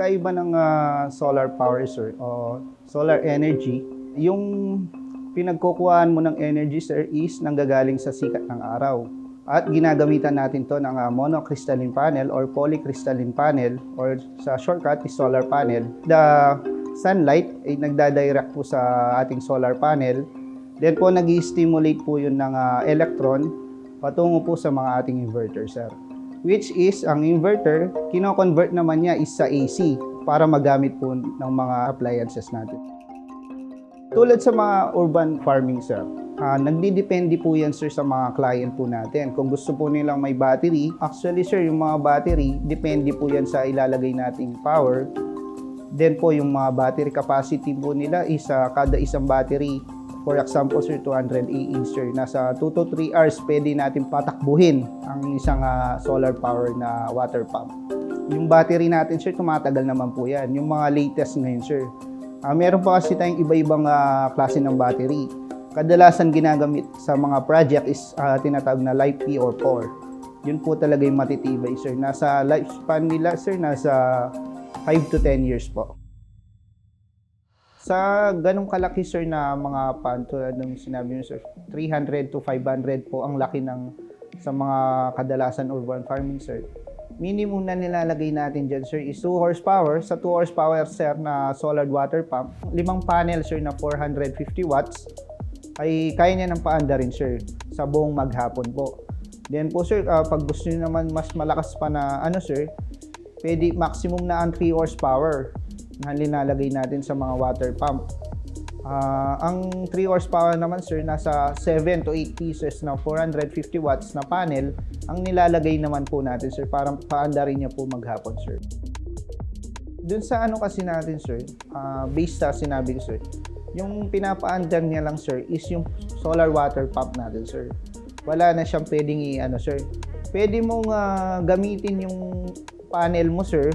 pagkaiba ng ah, solar power, sir, o solar energy, yung pinagkukuhaan mo ng energy, sir, is nanggagaling sa sikat ng araw. At ginagamitan natin to ng ah, monocrystalline panel or polycrystalline panel or sa shortcut is solar panel. The sunlight ay nagdadirect po sa ating solar panel. Then po nag stimulate po yun ng ah, electron patungo po sa mga ating inverter, sir. Which is, ang inverter, kino-convert naman niya is sa AC para magamit po ng mga appliances natin. Tulad sa mga urban farming, sir, ah nagdidepende po yan, sir, sa mga client po natin. Kung gusto po nilang may battery, actually, sir, yung mga battery, depende po yan sa ilalagay nating power. Then po, yung mga battery capacity po nila is ah, kada isang battery, for example, sir, 200 AH, sir, nasa 2 to 3 hours pwede natin patakbuhin ang isang ah, solar power na water pump. Yung battery natin, sir, tumatagal naman po yan. Yung mga latest ngayon, sir. Ah, meron pa kasi tayong iba-ibang ah, klase ng battery. Kadalasan ginagamit sa mga project is ah, tinatawag na Life P or Core. Yun po talaga yung matitibay, sir. Nasa lifespan nila, sir, nasa 5 to 10 years po. Sa ganong kalaki, sir, na mga pan, tulad ng sinabi niyo, sir, 300 to 500 po ang laki ng sa mga kadalasan urban farming, sir. Minimum na nilalagay natin dyan, sir, is 2 horsepower. Sa 2 horsepower, sir, na solar water pump, limang panel, sir, na 450 watts, ay kaya niya ng paanda rin, sir, sa buong maghapon po. Then po, sir, ah, pag gusto niyo naman mas malakas pa na, ano, sir, pwede maximum na ang 3 horsepower na linalagay natin sa mga water pump. Ah, ang 3 horsepower naman sir, nasa 7 to 8 pieces na 450 watts na panel ang nilalagay naman po natin sir para paanda rin niya po maghapon sir. Dun sa ano kasi natin sir, ah, based sa sinabi ko sir, yung pinapaandar niya lang sir is yung solar water pump natin sir. Wala na siyang pwedeng i-ano sir. Pwede mong ah, gamitin yung panel mo sir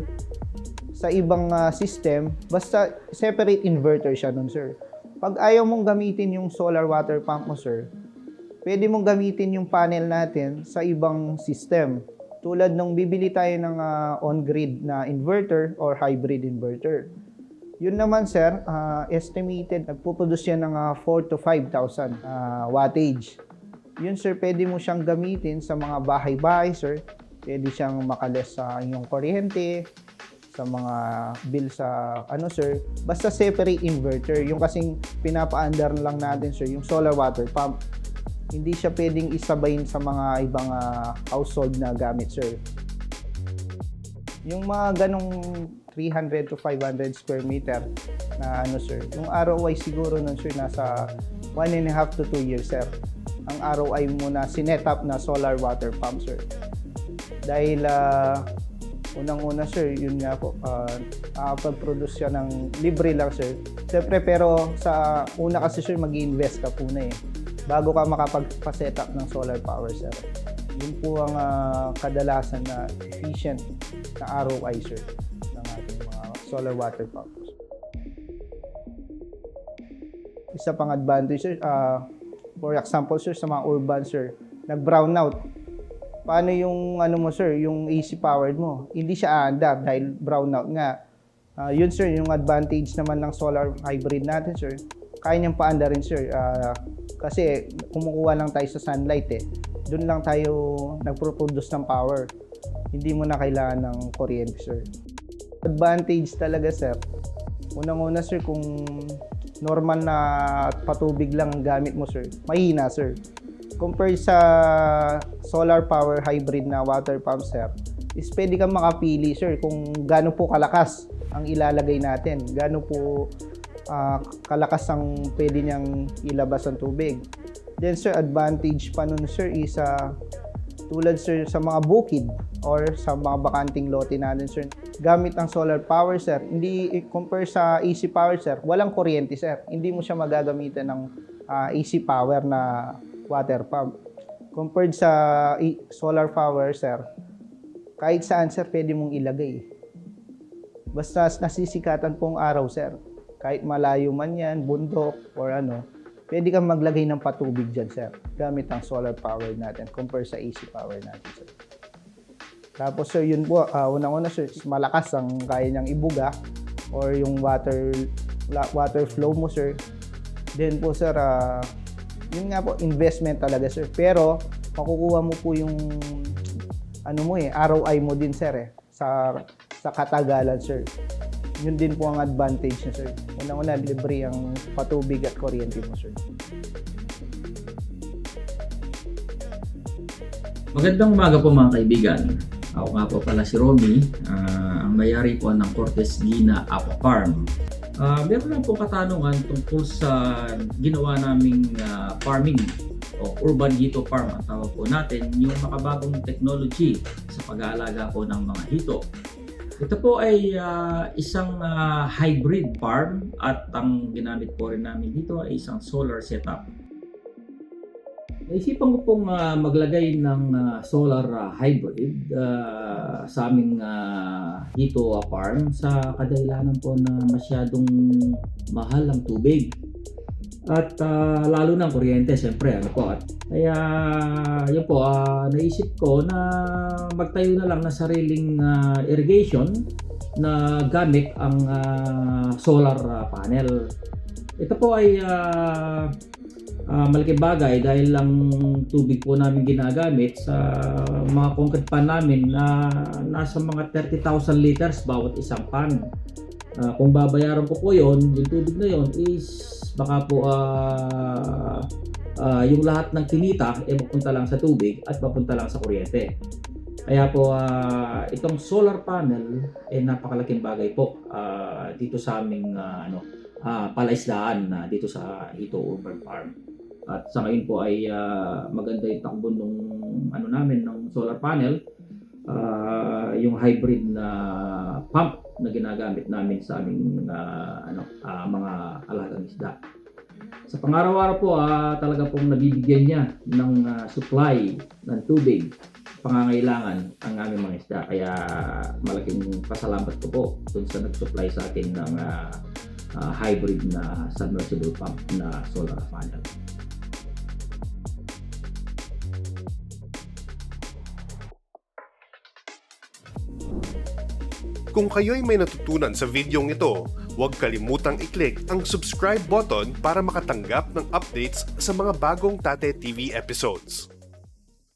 sa ibang ah, system, basta separate inverter siya nun, sir. Pag ayaw mong gamitin yung solar water pump mo, sir, pwede mong gamitin yung panel natin sa ibang system. Tulad nung bibili tayo ng ah, on-grid na inverter or hybrid inverter. Yun naman, sir, ah, estimated, nagpuproduce yan ng ah, 4 to 5,000 ah, wattage. Yun, sir, pwede mo siyang gamitin sa mga bahay-bahay, sir. Pwede siyang makales sa inyong kuryente, sa mga bill sa ano sir? Basta separate inverter. Yung kasing pinapaandar lang natin sir yung solar water pump hindi siya pwedeng isabayin sa mga ibang ah, household na gamit sir. Yung mga ganong 300 to 500 square meter na ano sir yung ROI siguro nun sir nasa 1 and a half to 2 years sir. Ang ROI mo na sinet-up na solar water pump sir. Dahil ah, Unang-una sir, yun nga po, uh, produce siya ng libre lang sir. Siyempre pero sa una kasi sir mag invest ka po na eh. Bago ka makapagpa-set up ng solar power sir. Yun po ang ah, kadalasan na efficient na ROI sir ng ating mga solar water pumps. Isa pang advantage sir, ah, for example sir sa mga urban sir, nag-brown out paano yung ano mo sir, yung AC powered mo? Hindi siya aandar dahil brownout nga. Ah, yun sir, yung advantage naman ng solar hybrid natin sir. Kaya niyang paanda rin sir. Ah, kasi kumukuha lang tayo sa sunlight eh. Doon lang tayo nagproproduce ng power. Hindi mo na kailangan ng kuryente sir. Advantage talaga sir. Unang-una sir kung normal na patubig lang ang gamit mo sir, mahina sir compare sa solar power hybrid na water pump sir, is pwede kang makapili sir kung gaano po kalakas ang ilalagay natin, gaano po ah, kalakas ang pwede niyang ilabas ang tubig. Then sir, advantage pa nun sir is ah, tulad sir sa mga bukid or sa mga bakanting lote natin sir, gamit ang solar power sir, hindi compare sa AC power sir, walang kuryente sir. Hindi mo siya magagamitan ng ah, AC power na water pump. Compared sa solar power, sir, kahit saan, sir, pwede mong ilagay. Basta nasisikatan pong araw, sir. Kahit malayo man yan, bundok, or ano, pwede kang maglagay ng patubig dyan, sir. Gamit ang solar power natin, compare sa AC power natin, sir. Tapos sir, yun po, ah, unang-una sir, malakas ang kaya niyang ibuga or yung water water flow mo sir. Then po sir, ah, yun nga po, investment talaga sir. Pero, makukuha mo po yung ano mo eh, ROI mo din sir eh, sa, sa katagalan sir. Yun din po ang advantage niya sir. Unang-una, libre ang patubig at kuryente mo sir. Magandang umaga po mga kaibigan. Ako nga po pala si Romy, ah, ang mayari po ng Cortes Gina Aqua Farm. Ah, meron lang po katanungan tungkol sa ginawa naming ah, farming o urban hito farm ang tawag po natin, yung makabagong technology sa pag-aalaga po ng mga hito. Ito po ay ah, isang ah, hybrid farm at ang ginamit po rin namin dito ay isang solar setup. Naisipan ko pong ah, maglagay ng ah, solar ah, hybrid ah, sa aming uh, dito ah, farm sa kadahilanan po na masyadong mahal ang tubig. At ah, lalo ng kuryente, siyempre, ano po. At, kaya, yun po, ah, naisip ko na magtayo na lang ng sariling ah, irrigation na gamit ang ah, solar ah, panel. Ito po ay ah, Ah, malaking bagay dahil lang tubig po namin ginagamit sa mga concrete pan namin na nasa mga 30,000 liters bawat isang pan. Ah, kung babayaran ko po yon, yung tubig na yon is baka po ah, ah, yung lahat ng kinita ay mapunta lang sa tubig at mapunta lang sa kuryente. Kaya po ah, itong solar panel ay napakalaking bagay po ah, dito sa aming ah, ano ah, palaisdaan na dito sa Ito Urban Farm. At sa ngayon po ay ah, maganda yung takbo nung ano namin ng solar panel. Ah, yung hybrid na pump na ginagamit namin sa aming ah, ano ah, mga alagang isda. Sa pangaraw-araw po ah, talaga pong nabibigyan niya ng ah, supply ng tubig pangangailangan ang aming mga isda. Kaya malaking pasalamat ko po dun sa nag-supply sa akin ng ah, ah, hybrid na submersible pump na solar panel. Kung kayo'y may natutunan sa videong ito, huwag kalimutang i-click ang subscribe button para makatanggap ng updates sa mga bagong Tate TV episodes.